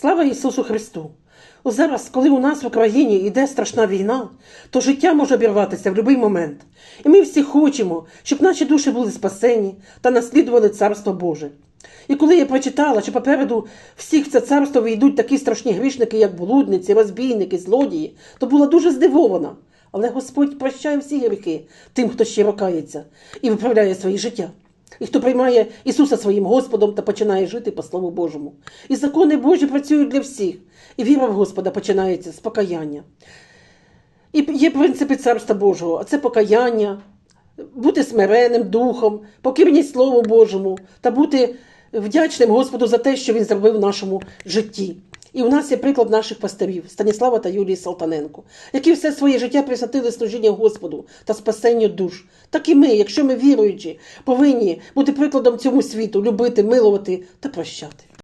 Слава Ісусу Христу! Зараз, коли у нас в Україні йде страшна війна, то життя може обірватися в будь-який момент. І ми всі хочемо, щоб наші душі були спасені та наслідували Царство Боже. І коли я прочитала, що попереду всіх в це царство війдуть такі страшні грішники, як блудниці, розбійники, злодії, то була дуже здивована. Але Господь прощає всі гріхи тим, хто щиро кається і виправляє своє життя. І хто приймає Ісуса своїм Господом та починає жити по Слову Божому. І закони Божі працюють для всіх. І віра в Господа починається з покаяння. І є принципи Царства Божого, а це покаяння, бути смиренним духом, покірність Слову Божому та бути вдячним Господу за те, що Він зробив в нашому житті. І у нас є приклад наших пастирів Станіслава та Юлії Салтаненко, які все своє життя присвятили служінню Господу та спасенню душ. Так і ми, якщо ми віруючі, повинні бути прикладом цьому світу, любити, милувати та прощати.